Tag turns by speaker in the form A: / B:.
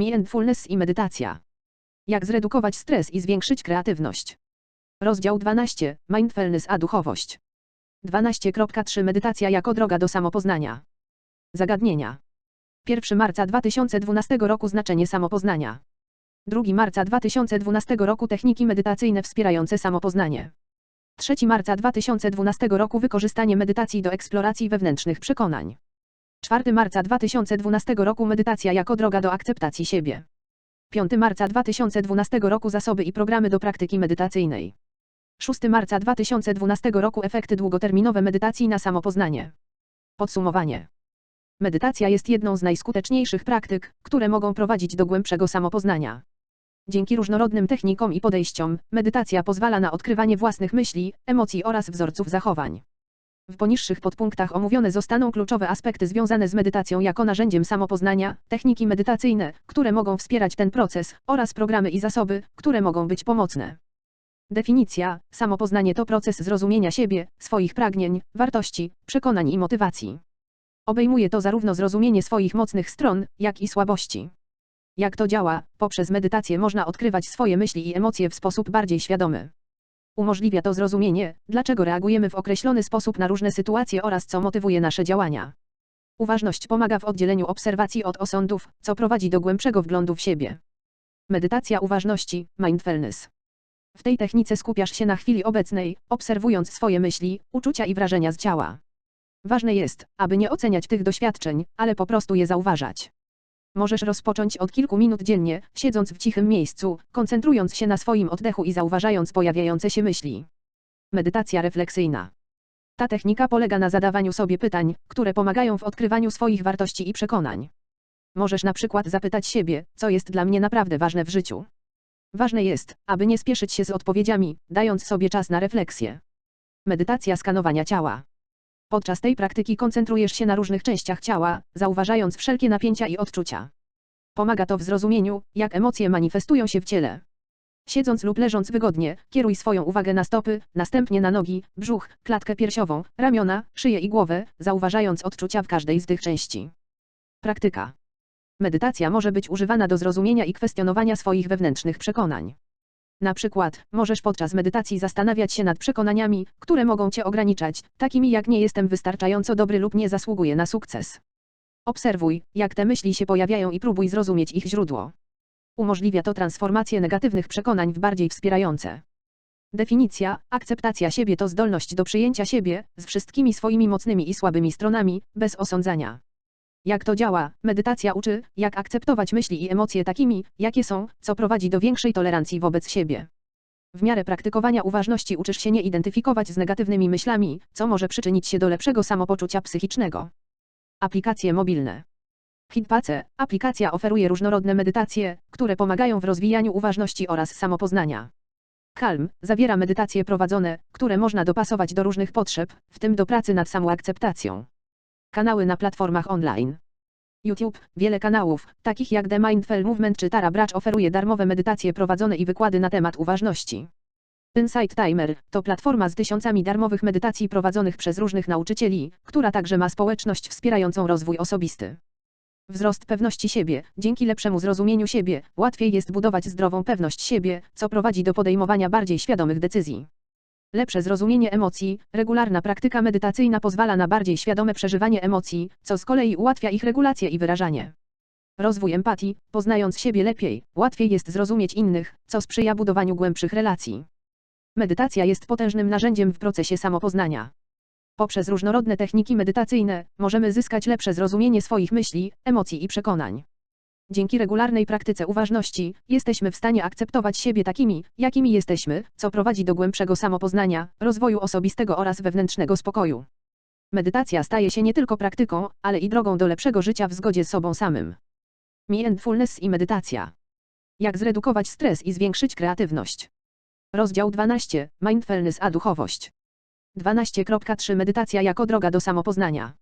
A: Mindfulness i medytacja. Jak zredukować stres i zwiększyć kreatywność. Rozdział 12. Mindfulness a duchowość. 12.3 Medytacja jako droga do samopoznania. Zagadnienia. 1 marca 2012 roku Znaczenie samopoznania. 2 marca 2012 roku Techniki medytacyjne wspierające samopoznanie. 3 marca 2012 roku Wykorzystanie medytacji do eksploracji wewnętrznych przekonań. 4 marca 2012 roku Medytacja jako droga do akceptacji siebie. 5 marca 2012 roku Zasoby i programy do praktyki medytacyjnej. 6 marca 2012 roku Efekty długoterminowe medytacji na samopoznanie. Podsumowanie. Medytacja jest jedną z najskuteczniejszych praktyk, które mogą prowadzić do głębszego samopoznania. Dzięki różnorodnym technikom i podejściom, medytacja pozwala na odkrywanie własnych myśli, emocji oraz wzorców zachowań. W poniższych podpunktach omówione zostaną kluczowe aspekty związane z medytacją jako narzędziem samopoznania, techniki medytacyjne, które mogą wspierać ten proces, oraz programy i zasoby, które mogą być pomocne. Definicja: Samopoznanie to proces zrozumienia siebie, swoich pragnień, wartości, przekonań i motywacji. Obejmuje to zarówno zrozumienie swoich mocnych stron, jak i słabości. Jak to działa? Poprzez medytację można odkrywać swoje myśli i emocje w sposób bardziej świadomy. Umożliwia to zrozumienie, dlaczego reagujemy w określony sposób na różne sytuacje oraz co motywuje nasze działania. Uważność pomaga w oddzieleniu obserwacji od osądów, co prowadzi do głębszego wglądu w siebie. Medytacja uważności, mindfulness. W tej technice skupiasz się na chwili obecnej, obserwując swoje myśli, uczucia i wrażenia z ciała. Ważne jest, aby nie oceniać tych doświadczeń, ale po prostu je zauważać. Możesz rozpocząć od kilku minut dziennie, siedząc w cichym miejscu, koncentrując się na swoim oddechu i zauważając pojawiające się myśli. Medytacja refleksyjna. Ta technika polega na zadawaniu sobie pytań, które pomagają w odkrywaniu swoich wartości i przekonań. Możesz na przykład zapytać siebie, co jest dla mnie naprawdę ważne w życiu. Ważne jest, aby nie spieszyć się z odpowiedziami, dając sobie czas na refleksję. Medytacja skanowania ciała. Podczas tej praktyki koncentrujesz się na różnych częściach ciała, zauważając wszelkie napięcia i odczucia. Pomaga to w zrozumieniu, jak emocje manifestują się w ciele. Siedząc lub leżąc wygodnie, kieruj swoją uwagę na stopy, następnie na nogi, brzuch, klatkę piersiową, ramiona, szyję i głowę, zauważając odczucia w każdej z tych części. Praktyka. Medytacja może być używana do zrozumienia i kwestionowania swoich wewnętrznych przekonań. Na przykład, możesz podczas medytacji zastanawiać się nad przekonaniami, które mogą cię ograniczać, takimi jak nie jestem wystarczająco dobry lub nie zasługuję na sukces. Obserwuj, jak te myśli się pojawiają i próbuj zrozumieć ich źródło. Umożliwia to transformację negatywnych przekonań w bardziej wspierające. Definicja: akceptacja siebie to zdolność do przyjęcia siebie, z wszystkimi swoimi mocnymi i słabymi stronami, bez osądzania. Jak to działa? Medytacja uczy, jak akceptować myśli i emocje takimi, jakie są, co prowadzi do większej tolerancji wobec siebie. W miarę praktykowania uważności uczysz się nie identyfikować z negatywnymi myślami, co może przyczynić się do lepszego samopoczucia psychicznego. Aplikacje mobilne. Hitpace, aplikacja oferuje różnorodne medytacje, które pomagają w rozwijaniu uważności oraz samopoznania. Calm zawiera medytacje prowadzone, które można dopasować do różnych potrzeb, w tym do pracy nad samoakceptacją. Kanały na platformach online. YouTube, wiele kanałów, takich jak The Mindful Movement czy Tara Brach oferuje darmowe medytacje prowadzone i wykłady na temat uważności. Insight Timer to platforma z tysiącami darmowych medytacji prowadzonych przez różnych nauczycieli, która także ma społeczność wspierającą rozwój osobisty. Wzrost pewności siebie. Dzięki lepszemu zrozumieniu siebie, łatwiej jest budować zdrową pewność siebie, co prowadzi do podejmowania bardziej świadomych decyzji. Lepsze zrozumienie emocji, regularna praktyka medytacyjna pozwala na bardziej świadome przeżywanie emocji, co z kolei ułatwia ich regulację i wyrażanie. Rozwój empatii, poznając siebie lepiej, łatwiej jest zrozumieć innych, co sprzyja budowaniu głębszych relacji. Medytacja jest potężnym narzędziem w procesie samopoznania. Poprzez różnorodne techniki medytacyjne możemy zyskać lepsze zrozumienie swoich myśli, emocji i przekonań. Dzięki regularnej praktyce uważności, jesteśmy w stanie akceptować siebie takimi, jakimi jesteśmy, co prowadzi do głębszego samopoznania, rozwoju osobistego oraz wewnętrznego spokoju. Medytacja staje się nie tylko praktyką, ale i drogą do lepszego życia w zgodzie z sobą samym. Mindfulness i medytacja. Jak zredukować stres i zwiększyć kreatywność. Rozdział 12. Mindfulness a duchowość. 12.3 Medytacja jako droga do samopoznania.